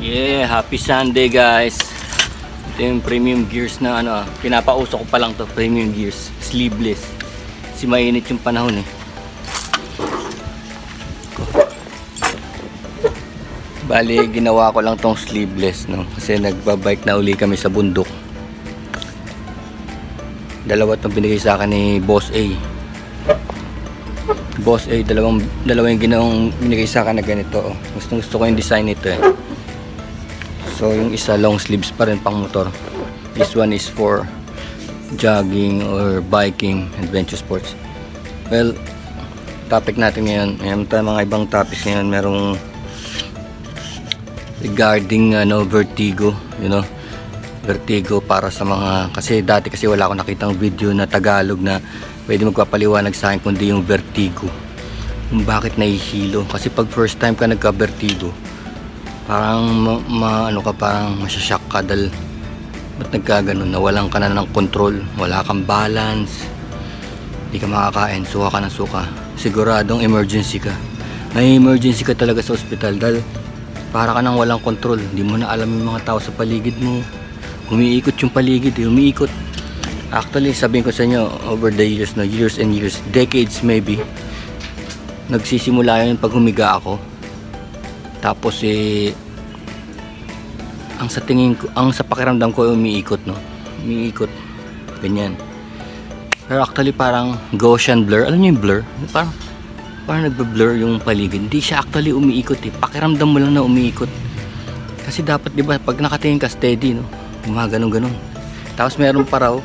Yeah, happy Sunday guys. Ito yung premium gears na ano, pinapauso ko pa lang to, premium gears, sleeveless. Kasi mainit yung panahon eh. Bali, ginawa ko lang tong sleeveless, no? Kasi nagbabike na uli kami sa bundok. Dalawa tong binigay sa akin ni Boss A. Boss A, dalawang, dalawang yung ginawang binigay sa akin na ganito. Oh. Gusto, gusto ko yung design nito eh. So, yung isa long sleeves pa rin pang motor. This one is for jogging or biking, adventure sports. Well, topic natin ngayon, mayroon tayong mga ibang topics ngayon. Merong regarding ano, vertigo, you know, vertigo para sa mga, kasi dati kasi wala akong nakitang video na Tagalog na pwede magpapaliwanag sa akin kundi yung vertigo. Kung bakit nahihilo. Kasi pag first time ka nagka-vertigo, parang ma, ma- ano ka parang masyashock ka dahil ba't nagkaganon nawalan ka na ng control? Wala kang balance. Hindi ka makakain suka ka ng suka. Siguradong emergency ka. May emergency ka talaga sa ospital dahil para ka nang walang control. Hindi mo na alam yung mga tao sa paligid mo. Umiikot yung paligid eh, umiikot. Actually sabihin ko sa inyo over the years no years and years decades maybe nagsisimula yun pag humiga ako tapos eh ang sa tingin ko, ang sa pakiramdam ko umiikot no. Umiikot. Ganyan. Pero actually parang Gaussian blur. Alam niyo yung blur? Parang parang nagbe-blur yung paligid. Hindi siya actually umiikot eh. Pakiramdam mo lang na umiikot. Kasi dapat 'di ba pag nakatingin ka steady no. Gumaganon ganon. Tapos meron pa raw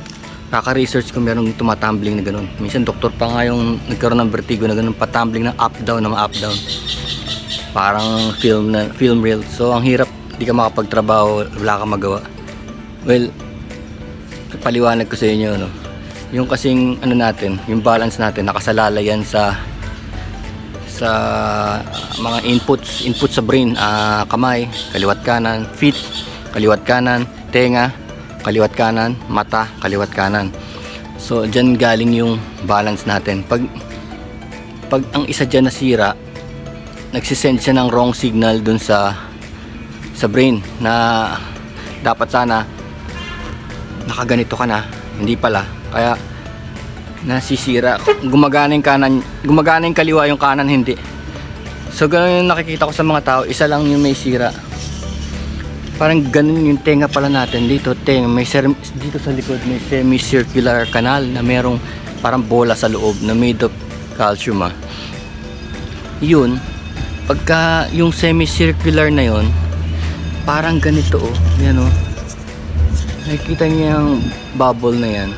kaka-research ko merong tumatumbling na ganun. Minsan doktor pa nga yung nagkaroon ng vertigo na ganun, patumbling ng up down na up down parang film na film reel. So ang hirap di ka makapagtrabaho wala kang magawa. Well paliwanag ko sa inyo no? Yung kasing ano natin yung balance natin nakasalala yan sa sa mga inputs input sa brain. Ah, kamay kaliwat kanan feet kaliwat kanan tenga kaliwat kanan mata kaliwat kanan. So dyan galing yung balance natin. Pag pag ang isa dyan nasira nagsisend siya ng wrong signal dun sa sa brain na dapat sana nakaganito ka na. Hindi pala. Kaya nasisira. Gumagana yung kanan gumagana yung kaliwa yung kanan hindi. So ganun yung nakikita ko sa mga tao. Isa lang yung may sira. Parang ganun yung tenga pala natin. Dito tenga. May dito sa likod may semicircular canal na merong parang bola sa loob na made of calcium ah. Yun pagka yung semicircular na yon parang ganito oh. Yan oh. Nakikita niyo yung bubble na yan.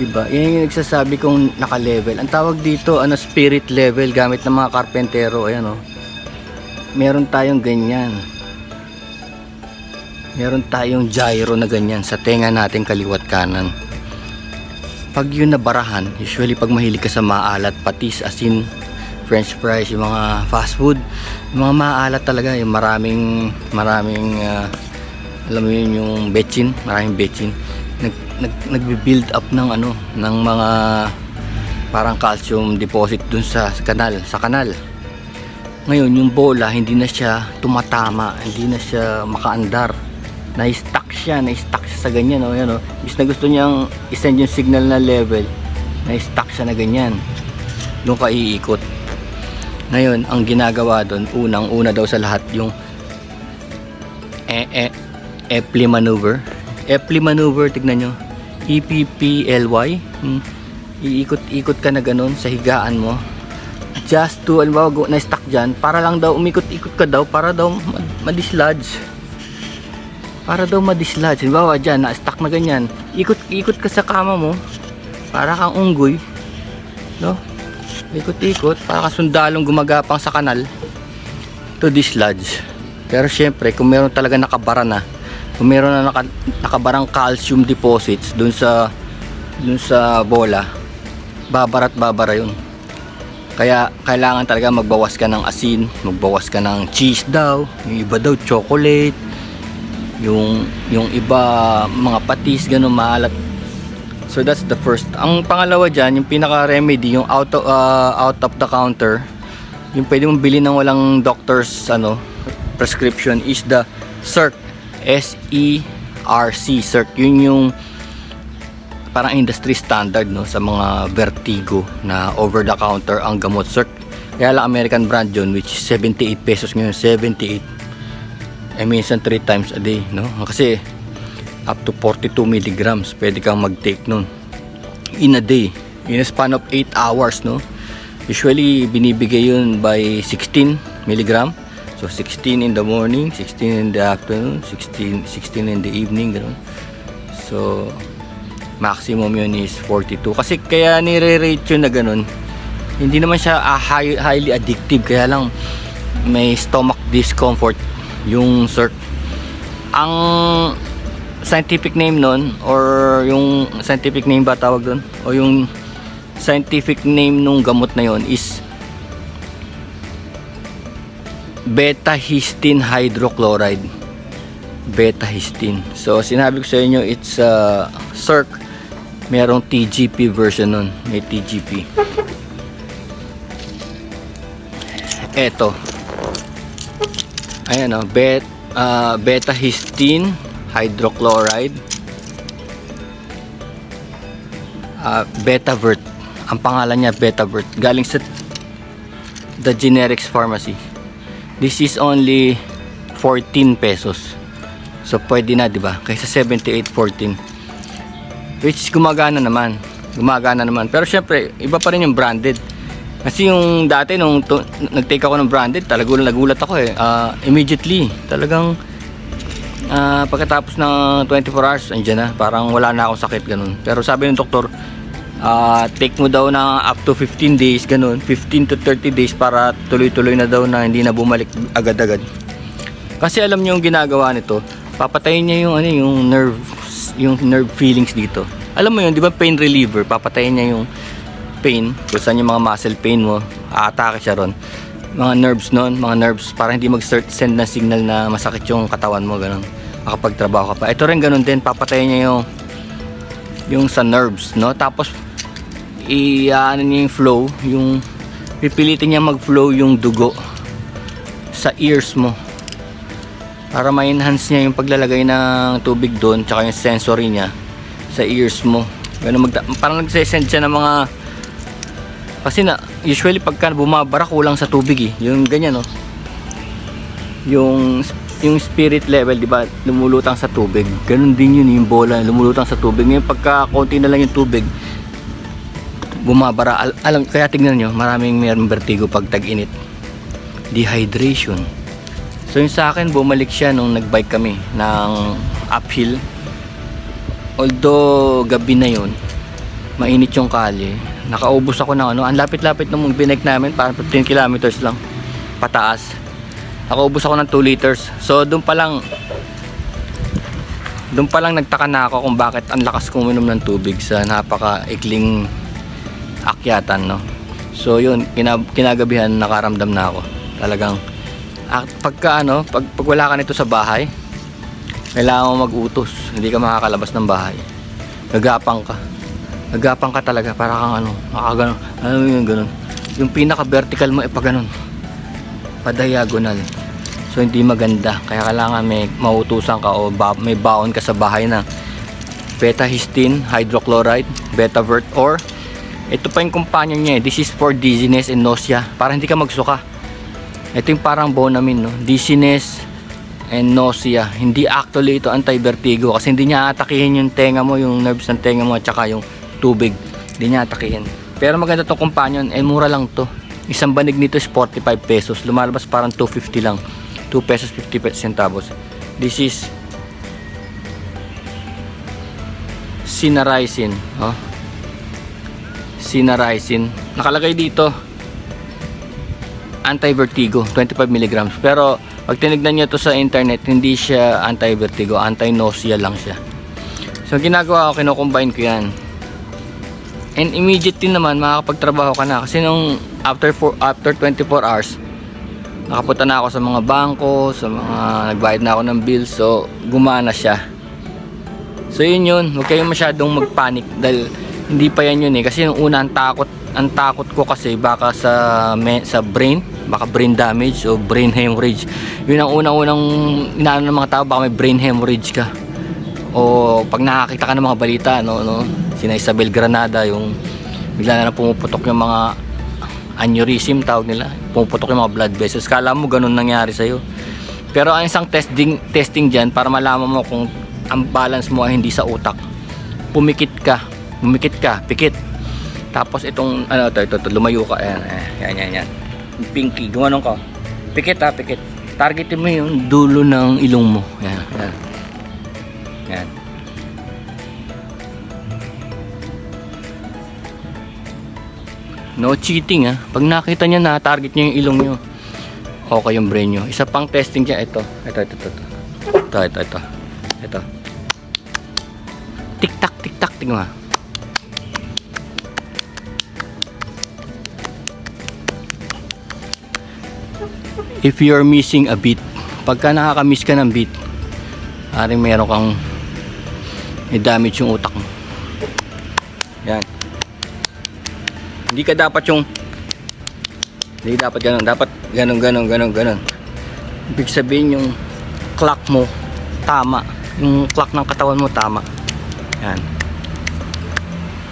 Diba? Yan yung nagsasabi kong naka-level. Ang tawag dito ano spirit level gamit ng mga karpentero. Ayan oh. Meron tayong ganyan. Meron tayong gyro na ganyan sa tenga natin kaliwat kanan. Pag yun nabarahan usually pag mahilig ka sa maalat patis asin french fries yung mga fast food. Yung mga maalat talaga yung maraming maraming ah, alam mo yun yung betchin maraming betchin nag, nag, nagbi-build up ng ano ng mga parang calcium deposit dun sa, sa kanal sa kanal. Ngayon yung bola hindi na siya tumatama hindi na siya makaandar. Na-stuck siya na-stuck siya sa ganyan oh, yan, oh. Bis na gusto niyang isend yung signal na level na-stuck siya na ganyan. Doon ka iikot ngayon ang ginagawa doon unang una daw sa lahat yung e e Epley maneuver. Epley maneuver tignan nyo. EPPLY hmm. iikot-ikot ka na ganun sa higaan mo. Just to alimbawa go, na stuck dyan para lang daw umikot-ikot ka daw para daw ma- madislodge. Para daw madislodge. Halimbawa dyan na stuck na ganyan. Ikot-ikot ka sa kama mo para kang unggoy. No ikot-ikot para kang sundalong gumagapang sa kanal to dislodge pero syempre kung meron talaga nakabara na kung meron na naka, nakabarang calcium deposits dun sa dun sa bola babarat babara yun. Kaya kailangan talaga magbawas ka ng asin magbawas ka ng cheese daw yung iba daw chocolate yung yung iba mga patis ganun maalat so that's the first. Ang pangalawa dyan yung pinaka remedy yung out of, uh, out of the counter yung pwede mong bilhin ng walang doctors ano prescription is the CERC S-E-R-C CERC yun yung parang industry standard no sa mga vertigo na over the counter ang gamot CERC kaya lang American brand yun which is 78 pesos ngayon. 78 eh minsan 3 times a day no? Kasi up to 42 milligrams pwede kang mag-take nun. In a day in a span of 8 hours no? Usually binibigay yun by 16 milligram. So 16 in the morning 16 in the afternoon 16 16 in the evening ganun. So maximum yun is 42 kasi kaya nire-rate yun na ganun. Hindi naman siya ah, high- highly addictive. Kaya lang may stomach discomfort yung CERC ang scientific name nun or yung scientific name ba tawag doon o yung scientific name nung gamot na yon is beta histine hydrochloride. Beta histine so sinabi ko sa inyo it's uh, CERC merong TGP version nun. May TGP eto. Ayan o bet, uh, beta histine hydrochloride. Uh, Betavert. Ang pangalan niya Betavert. Galing sa the generics pharmacy. This is only 14 pesos. So pwede na di ba? Kaysa 78.14 which gumagana naman. Gumagana naman. Pero syempre iba pa rin yung branded. Kasi yung dati nung to, nag-take ako ng branded talagang nagulat ako eh. Ah, immediately talagang Ah, pagkatapos ng 24 hours, andyan na. Parang wala na akong sakit, ganun. Pero sabi ng doktor, ah, take mo daw na up to 15 days, ganun. 15 to 30 days para tuloy-tuloy na daw na hindi na bumalik agad-agad. Kasi alam niyo yung ginagawa nito, papatayin niya yung ano yung nerves, yung nerve feelings dito. Alam mo yun, di ba pain reliever, papatayin niya yung pain, kung saan yung mga muscle pain mo, aatake siya ron. Mga nerves nun, mga nerves, para hindi mag-send na signal na masakit yung katawan mo, ganun. Makapagtrabaho ka pa. Ito rin ganun din, papatayin niya yung yung sa nerves, no? Tapos, i ano niya yung flow, yung pipilitin niya mag-flow yung dugo sa ears mo para ma-enhance niya yung paglalagay ng tubig doon tsaka yung sensory niya sa ears mo ganun magda- parang nagsesend siya ng mga kasi na usually pagka bumabara kulang sa tubig eh. Yung ganyan no yung yung spirit level di ba lumulutang sa tubig. Ganun din yun yung bola lumulutang sa tubig. Ngayon pagka konti na lang yung tubig bumabara. Al- alam kaya tingnan nyo maraming mayroong vertigo pag tag-init. Dehydration. So yung sa akin bumalik siya nung nagbike kami ng uphill. Although gabi na yon, mainit yung kalye. Nakaubos ako ng ano, ang lapit-lapit nung binike namin, parang 15 kilometers lang pataas. Nakaubos ako ng 2 liters. So doon pa lang doon pa lang nagtaka na ako kung bakit ang lakas kong uminom ng tubig sa napaka-ikling akyatan, no. So yun, kinab- kinagabihan nakaramdam na ako. Talagang at pagka ano, pag, pag wala ka nito sa bahay, kailangan mo mag-utos. Hindi ka makakalabas ng bahay. Gagapang ka. Gagapang ka talaga para kang ano, makaganon. Ano yung ganun. Yung pinaka-vertical mo ay pa ganun. Pa-diagonal. So hindi maganda. Kaya kailangan may mautusan ka o ba, may baon ka sa bahay na beta histine, hydrochloride, betavert or ito pa yung companion niya eh. This is for dizziness and nausea. Para hindi ka magsuka. Ito yung parang Bonamine, no? Dizziness and nausea. Hindi actually ito anti-vertigo kasi hindi niya atakihin yung tenga mo, yung nerves ng tenga mo at saka yung tubig. Hindi niya atakihin. Pero maganda tong companion, eh mura lang to. Isang banig nito is 45 pesos. Lumalabas parang 250 lang. 2 pesos 50 centavos. This is Sinaricin. Oh. Sinaricin. Nakalagay dito anti-vertigo 25 milligrams pero pag tinignan nyo to sa internet hindi siya anti-vertigo anti-nausea lang siya so ginagawa ko kinocombine ko yan and immediately naman makakapagtrabaho ka na. Kasi nung after four, after 24 hours nakapunta na ako sa mga bangko sa mga nagbayad na ako ng bills. So gumana siya. So yun yun. Huwag kayong masyadong magpanic dahil hindi pa yan yun eh. Kasi nung una ang takot ang takot ko kasi baka sa me, sa brain, baka brain damage o brain hemorrhage. Yun ang unang-unang inaano ng mga tao, baka may brain hemorrhage ka. O pag nakakita ka ng mga balita, no, no, sina Isabel Granada, yung bigla na lang pumuputok yung mga aneurysm tawag nila. Pumuputok yung mga blood vessels. Kala mo ganun nangyari sa'yo. Pero ang isang testing, testing dyan para malaman mo kung ang balance mo ay hindi sa utak. Pumikit ka. Pumikit ka. Pikit. Tapos itong, ano to, ito, ito, lumayo ka. Ayan, ayan, ayan. Yung pinky, gumanon ka. Pikit ha, pikit. Targetin mo yung dulo ng ilong mo. Ayan, ayan. Ayan. No cheating ah. Pag nakita niya na target niya yung ilong niyo. Okay yung brain niyo. Isa pang testing niya ito. Ito ito ito. Ito ito ito. Ito. Tik tak tik tak tingnan ah. If you're missing a beat, pagka nakaka-miss ka ng beat, aring meron kang may damage yung utak mo. Yan. Hindi ka dapat yung hindi dapat ganun. Dapat ganun, ganun, ganun, ganun. Ibig sabihin yung clock mo tama. Yung clock ng katawan mo tama. Yan.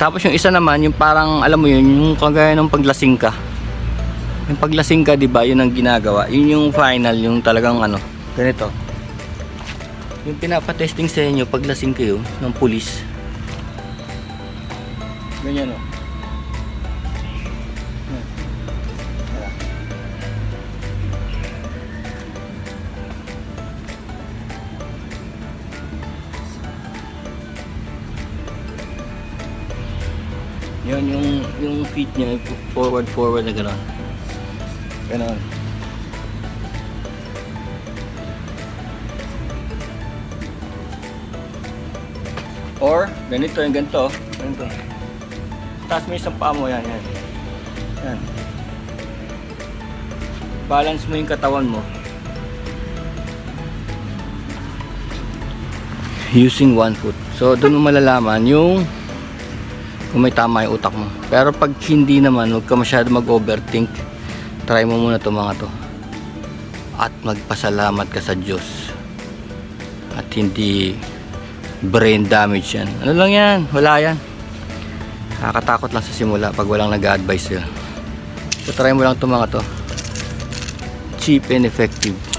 Tapos yung isa naman, yung parang alam mo yun, yung kagaya ng paglasing ka. Yung paglasing ka, 'di ba? Yun ang ginagawa. Yun yung final, yung talagang ano, ganito. Yung pinapa-testing sa inyo paglasing kayo ng pulis. Ganyan oh. Yung feet niya forward forward na gano'n. Gano'n. Or ganito yung ganito, ganito. Taas mo isang paa mo yan, yan. Yan. Balance mo yung katawan mo. Using one foot. So doon mo malalaman yung kung may tama yung utak mo. Pero pag hindi naman, huwag ka masyado mag-overthink. Try mo muna to mga to. At magpasalamat ka sa Diyos. At hindi brain damage yan. Ano lang yan? Wala yan. Nakakatakot lang sa simula pag walang nag-advise sa'yo. So try mo lang to mga to. Cheap and effective.